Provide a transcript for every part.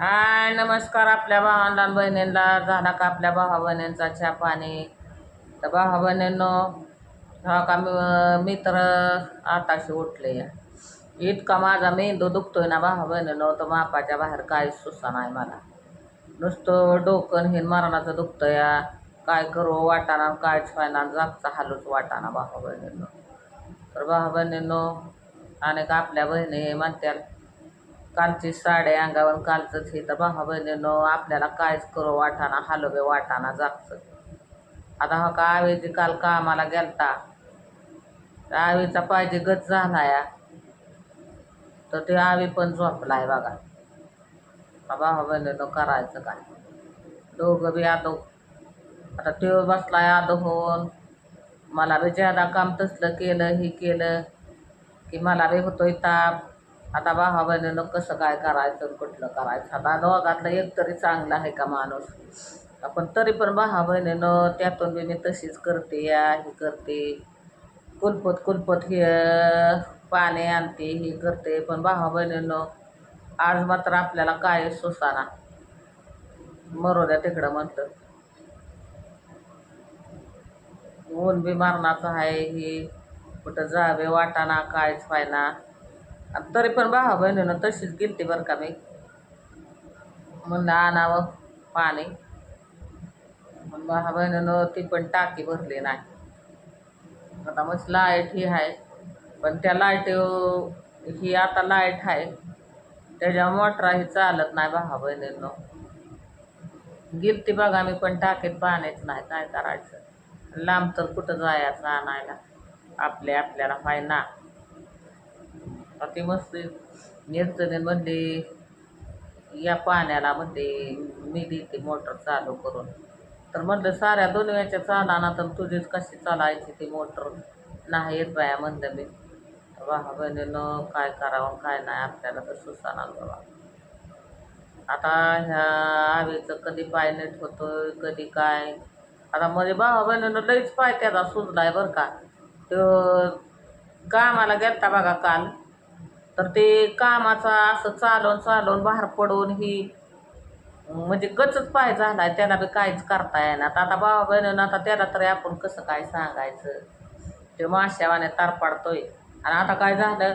हाय नमस्कार आपल्या भावांना बहिणींना. झाला का आपल्या भावा बहिणींचा चहा पाणी? तर भावा बहिणींनो हा का मी मित्र आताशी उठले. इतका माझा मेंदू दुखतोय ना भावा बहिणींनो तर मापाच्या बाहेर काय सुसा नाही मला? नुसतं डोकं हिन मरणाचं दुखतं या काय करू वाटाणा काय व्हायना जागचा हालूच वाटाणा भावा बहिणींनो तर भावा बहिणींनो आणि का आपल्या बहिणी हे कालची साड्या अंगावर कालचंच हे तर भावा बहिणीनो आपल्याला कायच करू वाटाना हलवे वाटाना जागचं. आता हा का आवेजी काल कामाला गेलता? त्या आवीचा पाहिजे गच झाला या तर ते आवी पण झोपलाय बघा. भावा बहिणीनो करायचं काय? दोघं बी आदो. आता तो बसलाय आदो होऊन. मला बी ज्यादा काम तसलं केलं हे केलं की मला बी होतोय ताप. आता भावा बहिणीनं कसं काय करायचं कुठलं करायचं? आता दोघातलं एक तरी चांगलं आहे का माणूस? आपण तरी पण भावा बहिणीनं त्यातून बी मी तशीच करते या हे करते. कुलपत कुलपत हे पाणी आणते हे करते. पण भावा बहिणीनं आज मात्र आपल्याला काय सुसाना? मरू द्या तिकडं म्हटलं ऊन बी मारणाचं आहे हे. कुठं जावे वाटाणा कायच व्हायना. तरी पण भावा बहिणीनं तशीच गेलती बरं का मी म्हणलं आणावं पाणी. मग भावा बहिणीनं ती पण टाकी भरली नाही. आता मग लाइट ही आहे पण त्या लाइट ही आता लाइट आहे त्याच्या मोटरा ही चालत नाही भावा बहिणीनं. गिरती बघा मी पण टाकीत पाणीच नाही काय करायचं. लांब तर कुठं जायचं आणायला. आपले आपल्याला पाहिजे ना. अति मस्त निर्जने म्हणले या पाण्याला म्हणते मी देते मोटर चालू करून. तर म्हणलं साऱ्या दोन वेळच्या चालाना तर तुझीच कशी चालायची ती मोटर? नाही येत बाया म्हणलं मी. वाह बहिणीनं काय करावं काय नाही आपल्याला तर सुसाना बाबा आता ह्या आवेचं कधी पाय नीट होतोय कधी काय? आता म्हणजे भावा बहिणीनं लईच पाय त्याचा सुजलाय बरं का. तो कामाला गेलता बघा काल. तर ते कामाचा असं चालवून चालवून बाहेर पडून ही म्हणजे गचच पाय आहे त्याला बी काहीच करता येणार. आता बाबा बहिणीनं आता त्याला तरी आपण कसं काय सांगायचं? ते माश्यावाने तार पाडतोय आणि आता काय झालं?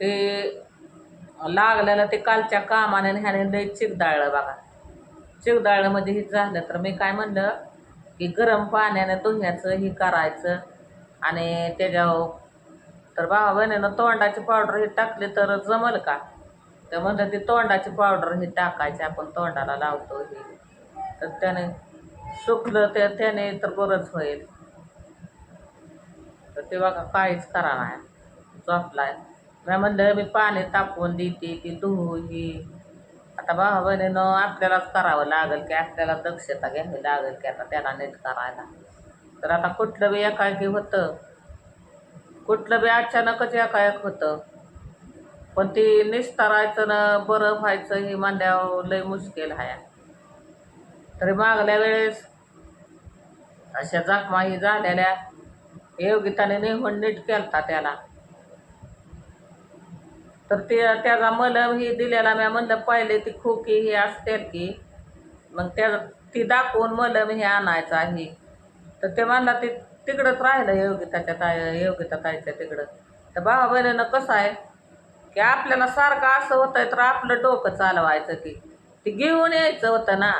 ते लागलेलं ते कालच्या कामाने ह्याने लई चिकदाळलं बघा. चिकदाळलं म्हणजे हे झालं. तर मी काय म्हणलं की गरम पाण्याने धुण्याचं हे करायचं आणि त्याच्यावर तर भावा बहिणीनं तोंडाची पावडर ही टाकली तर जमल का? तर म्हणलं ती तोंडाची पावडर ही टाकायची आपण तोंडाला लावतो हे. तर त्याने सुकलं ते त्याने तर बरंच होईल. तर ते बघा काहीच करा नाही. झोपलाय. मी म्हणलं मी पाणी तापवून देते ती धुऊ ही. आता भावा बहिणीनं आपल्यालाच करावं लागेल की आपल्याला दक्षता घ्यावी लागेल की आता त्याला नीट करायला. तर आता कुठलं बी एकाएकी होतं कुठलं बी अचानकच एकाएक होतं. पण ती निस्तारायचं ना बरं व्हायचं ही मांड्यावर लय मुश्किल आहे तरी मागल्या वेळेस अशा जखमा ही झालेल्या योगिताने नेहून नीट केलता त्याला. तर ते त्याचा मलम ही दिलेला मी म्हणलं पहिले ती खोकी ही असते की मग त्या ती दाखवून मलम हे आणायचं आहे. तर ते म्हणला ते तिकडंच राहिलं योगिताच्या ताय योगिता ताईच्या तिकडं. तर भावा बहिणीनं कसं आहे की आपल्याला सारखं असं होतंय तर आपलं डोकं चालवायचं की. ती घेऊन यायचं होतं ना.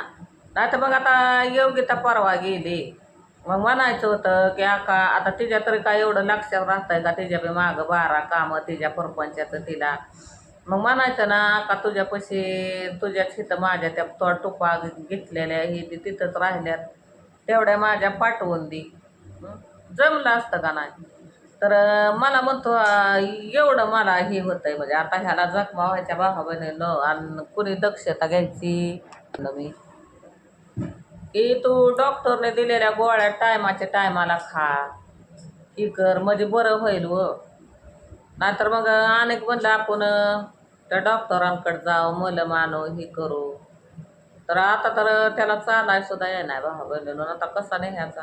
नाही तर मग आता योगिता परवा गेली. मग म्हणायचं होतं की आका आता तिच्या तरी काय एवढं लक्षात राहतंय का? तिच्या बी मागं बारा कामं तिच्या परपंचाचं तिला. मग म्हणायचं ना का तुझ्यापाशी तुझ्या तिथं माझ्या त्या तो घेतलेल्या हे ते तिथंच राहिल्यात. तेवढ्या माझ्या पाठवून दे. जमलं असतं का नाही? तर मला म्हणतो एवढं मला हे होतंय म्हणजे आता ह्याला जखमा व्हायच्या भावा बहिणीनं आणि कुणी दक्षता घ्यायची? मी. की तू डॉक्टरने दिलेल्या गोळ्या टायमाच्या टायमाला खा. ही कर म्हणजे बरं होईल व. नाहीतर मग अनेक म्हणलं आपण त्या डॉक्टरांकडे जाऊ मलं मानो हे करू. तर आता तर त्याला चालायसुद्धा येणार भावा बहिणीनं आता कसा नाही ह्याचा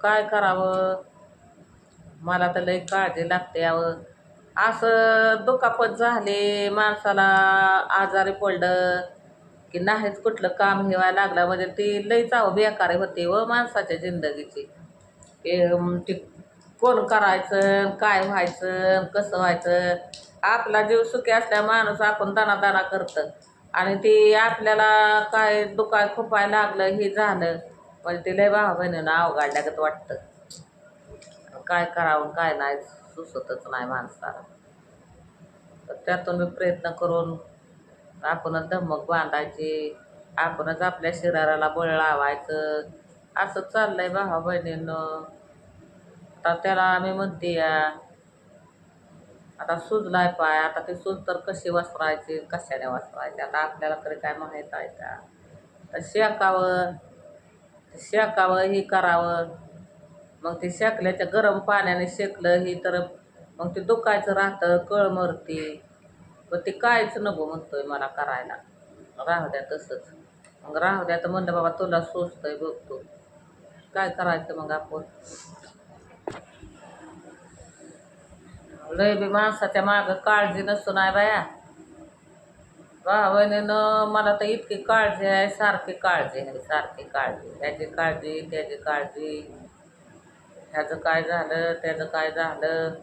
काय करावं? मला तर लई काळजी लागते यावं असं दुखापत झाले माणसाला आजारी पडलं की नाहीच कुठलं काम घेवायला लागलं. म्हणजे ती लई चाव बेकारी होते व हो माणसाच्या जिंदगीची. ते कोण करायचं काय व्हायचं कसं व्हायचं? आपला जीव सुखी असल्या माणूस आपण दाना करतं. आणि ते आपल्याला काय दुखाय खुपाय लागलं हे झालं. पण ते लय भावा बहिणीनं अवघडल्यागत वाटतं. काय करावं काय नाही सुचतच नाही माणसाला. तर त्यातून मी प्रयत्न करून आपणच धमक बांधायची आपणच आपल्या शरीराला बळ लावायचं असं चाललंय भावा बहिणीनं. आता त्याला आम्ही म्हणते या आता सुजलाय पाय आता ती सूज तर कशी वसरायची कशाने वसरायची आता आपल्याला तरी काय माहीत आहे का? तर शेकावं. शेकावं हे करावं. मग ते शेकल्याच्या गरम पाण्याने शेकलं ही तर मग ते दुखायचं राहतं कळ मरते. पण ते कायच नको म्हणतोय मला करायला. राहू द्या तसंच. मग राहू द्या तर म्हणलं बाबा तुला सोचतंय बघतो. काय करायचं मग आपण? लय बी माणसाच्या मागं काळजी नसून आहे बाया. भावानं मला तर इतकी काळजी आहे सारखी काळजी आहे सारखी काळजी ह्याची काळजी त्याची काळजी. ह्याचं काय झालं त्याचं काय झालं?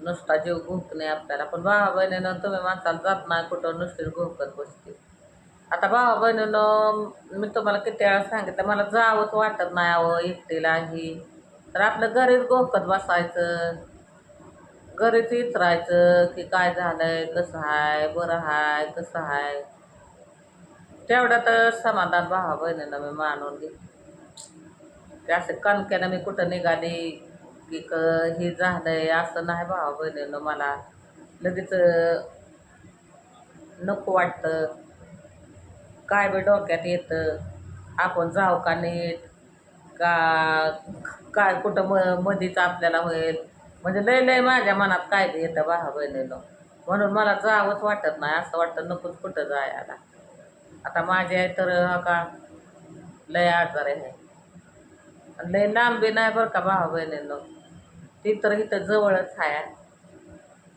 नुसता जीव नाही आपल्याला. पण भावा बहिणीनं तुम्ही माणसाला जात नाही कुठं नुसतीच घुंकत बसते. आता भावा बहिणीनं मी तुम्हाला किती वेळा सांगितलं मला जावंच वाटत नाही अहो एकटीला ही. तर आपलं घरीच घोकत बसायचं. घरीच विचारायचं की काय झालंय कसं आहे बरं आहे कसं आहे तेवढ्यात समाधान भावा बहिणीनं मी मानून घेतलं ते असं कणक्यानं मी कुठं निघाली की क हे झालंय असं नाही भावा बहिणीनं मला. लगेच नको वाटतं. काय बी डोक्यात येतं. आपण जाऊ का नीट? का काय कुठं म मधीच आपल्याला होईल? म्हणजे लय लय माझ्या मनात काय बी येतं भावा बहिणीनं. म्हणून मला जावंच वाटत नाही असं वाटतं नकोच कुठं जायला. आता माझी आई तर हा का लय आजार आहे. आणि लय लांब बी नाही बरं का भावा बहिणीनं. ती तर इथं जवळच आहे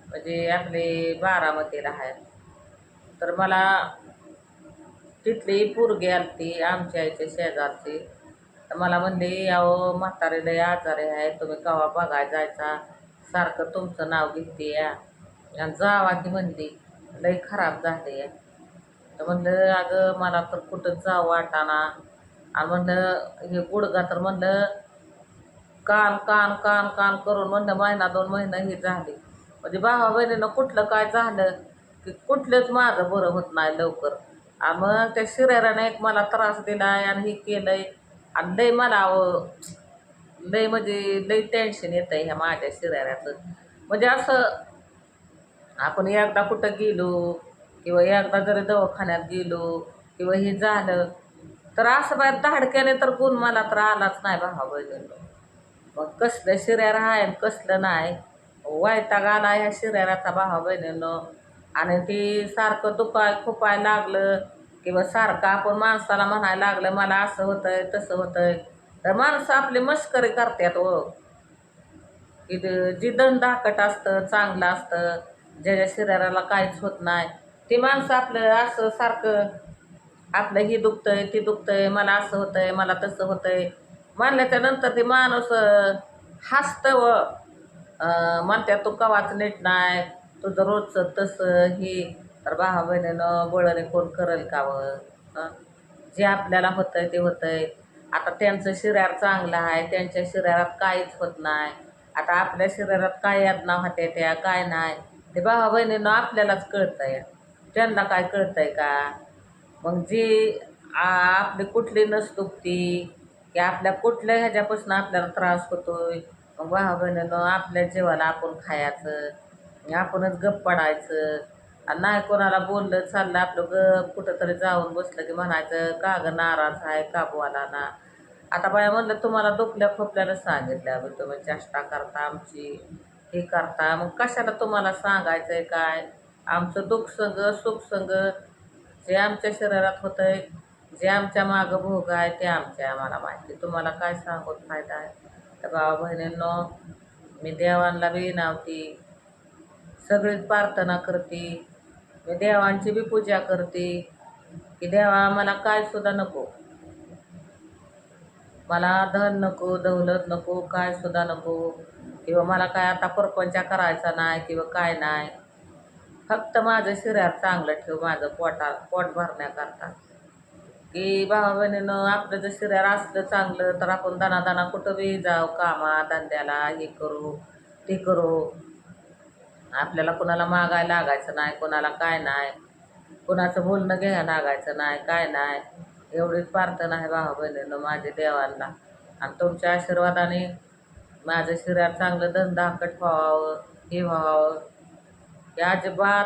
म्हणजे आपली बारामतीला आहे तर मला तिथली पोरगी आलती आमच्या आईच्या शेजारची. तर मला म्हणली अहो म्हातारे लय आजारी आहे तुम्ही कवा बघाय जायचा? सारखं तुमचं नाव घेते या. आणि जावा की म्हणली लई खराब झाले तर म्हणलं अगं मला तर कुठं जावं वाटाना आणि म्हणलं हे गुडगा तर म्हणलं कान कान कान कान करून म्हणलं महिना दोन महिना ही झाली. म्हणजे भावा बहिणीनं कुठलं काय झालं की कुठलंच माझं बरं होत नाही लवकर. आणि मग त्या शिराऱ्यानं एक मला त्रास दिलाय आणि हे केलं आहे आणि लई मला अहो लय म्हणजे लय टेन्शन येतं आहे ह्या माझ्या शिराऱ्याचं म्हणजे असं आपण एकदा कुठं गेलो किंवा एकदा जरी दवाखान्यात गेलो किंवा हे झालं तर असं बाहेर धाडक्याने तर गुण मला तर आलाच नाही भावा बहिणीनं. मग कसलं शिऱ्यार आहे आणि कसलं नाही? वायताग आला ह्या शिऱ्याचा भावा बहिणीनं. आणि ती सारखं दुखाय खुपाय लागलं किंवा सारखं आपण माणसाला म्हणायला लागलं मला असं होतंय तसं होतंय. तर माणसं आपले मस्करी करतात हो. इथं जिदन दाकट असतं चांगलं असतं ज्याच्या शरीराला काहीच होत नाही ती माणसं आपलं असं सारखं आपलं ही दुखतंय ती दुखतंय मला असं होतंय मला तसं होतंय. मानल्याच्या नंतर ते माणूस हसतं व अं, म्हणतात तू कवाच नीट नाही तुझं रोजचं तसं ही. तर भावा बहिणीनं बळाने कोण करेल का व? जे आपल्याला होतंय ते होतंय. आता त्यांचं शरीर चांगलं आहे त्यांच्या शरीरात काहीच होत नाही. आता आपल्या शरीरात काय यातना होत्या त्या काय नाही. ते भावा बहिणीनं आपल्यालाच कळतंय. त्यांना काय कळतंय का? मग जी आ- आपली कुठली नस दुखती की आपल्या कुठल्या ह्याच्यापासून आपल्याला त्रास होतोय? मग भावा बहिणीनं आपल्या जेवायला आपण खायचं आपणच गप्प पडायचं. नाही कोणाला बोललं चाललं आपलं गप कुठंतरी जाऊन बसलं की म्हणायचं का गं नाराज आहे काबूवाला ना? आता बाया म्हणलं तुम्हाला दुखल्या खोपल्याला सांगितलं आम्ही तुम्ही चेष्टा करता आमची हे करता मग कशाला तुम्हाला सांगायचं आहे काय? आमचं दुःख संग सुख संग जे आमच्या शरीरात होतंय जे आमच्या मागं भोग आहे ते आमच्या आम्हाला माहिती तुम्हाला काय सांगून फायदा आहे? तर बाबा बहिणींनो मी देवांना बी नावती सगळीच प्रार्थना करते. देवांची बी पूजा करते. की देवा मला काय सुद्धा नको. मला धन नको दौलत नको काय सुद्धा नको. किंवा मला काय आता परपंचा करायचा नाही किंवा काय नाही. फक्त माझं शरीर चांगलं ठेव माझं पोटा पोट भरण्याकरता. की भावा बहिणीनं आपलं जर शरीर असलं चांगलं तर आपण दाना कुठं बी जाऊ कामा धंद्याला हे करू ते करू. आपल्याला कोणाला मागायला लागायचं नाही कोणाला काय नाही. कोणाचं बोलणं घ्यायला लागायचं नाही काय नाही. एवढीच प्रार्थना आहे भावा बहिणीनं माझ्या देवांना. आणि तुमच्या आशीर्वादाने माझं शरीर चांगलं धंदाकट व्हावं हे व्हावं. हे अजिबात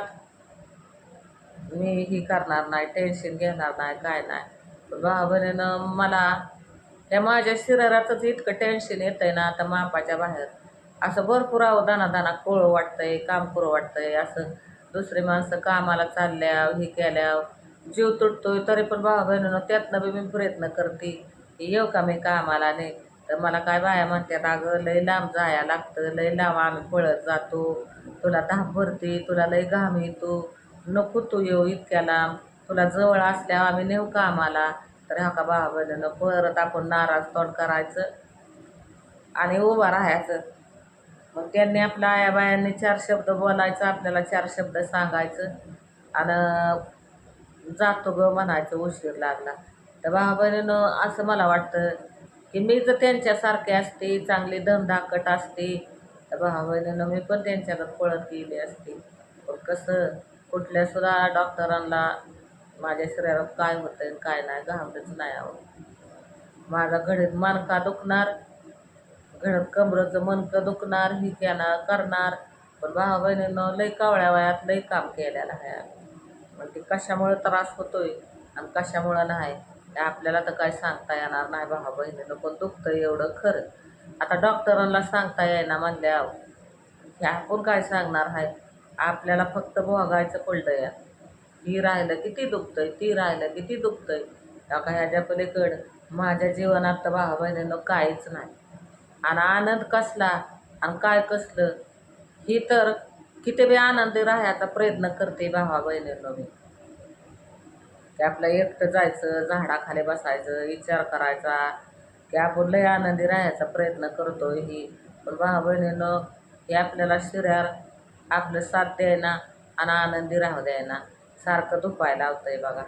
मी ही करणार नाही टेन्शन घेणार नाही काय नाही. भावा बहिणीनं मला त्या माझ्या शरीराचंच इतकं टेन्शन येतं आहे ना आता मापाच्या बाहेर. असं भरपूर अहो दाना दाना कोळं वाटतंय काम करू वाटतंय. असं दुसरी माणसं कामाला चालल्या हे केल्या जीव तुटतोय तरी पण भावा बहिणीनं त्यातनं बी मी प्रयत्न करते येऊ का मी कामाला नाही तर मला काय बाया म्हणतात अगं लय लांब जाया लागतं लय लांब आम्ही पळत जातो. तुला धाप भरते तुला लय घाम येतो. नको तू येऊ इतक्या लांब तुला जवळ असल्यावर आम्ही नेऊ कामाला. तर हा का भावा बहिणीनं परत आपण नाराज तोंड करायचं आणि उभं राहायचं. मग त्यांनी आपल्या आयाबायांनी चार शब्द बोलायचं आपल्याला चार शब्द सांगायचं. आणि जातो ग म्हणायचं उशीर लागला. तर भावा बहिणीनं असं मला वाटतं की मी जर त्यांच्यासारखे असते चांगली धमधाकट असते तर भावा बहिणीनं मी पण त्यांच्याकडे पळत गेली असते. पण कसं कुठल्या सुद्धा डॉक्टरांना माझ्या शरीरात काय होतं आणि काय नाही घाबरच नाही आवड माझा घडीत मानका दुखणार घडत कमरचं मणकं दुखणार ही घेणार करणार. पण भावा बहिणीनं लई कावळ्या वयात लई काम केलेलं आहे. मग ते कशामुळं त्रास होतोय आणि कशामुळं नाही ते आपल्याला तर काय सांगता येणार नाही. भावा बहिणीनं पण दुखतं एवढं खरं. आता डॉक्टरांना सांगता येईना म्हणल्या हे आपण काय सांगणार आहे? आपल्याला फक्त भोगायचं पडलं या ही राहिलं किती दुखतंय ती राहिलं किती दुखतंय. का ह्याच्या पलीकडं माझ्या जीवनात तर भावा बहिणीनं काहीच नाही. आणि आनंद कसला आणि काय कसलं ही तर किती बी आनंदी राहायचा प्रयत्न करते भावा बहिणीनं मी. की आपलं एकटं जायचं झाडाखाली बसायचं विचार करायचा की आपण लय आनंदी राहायचा प्रयत्न करतोय ही. पण भावा बहिणीनं हे आपल्याला शरीर आपलं साथ द्यायना आणि आनंदी राहू द्यायना सारखं दुखायला लावतंय बघा.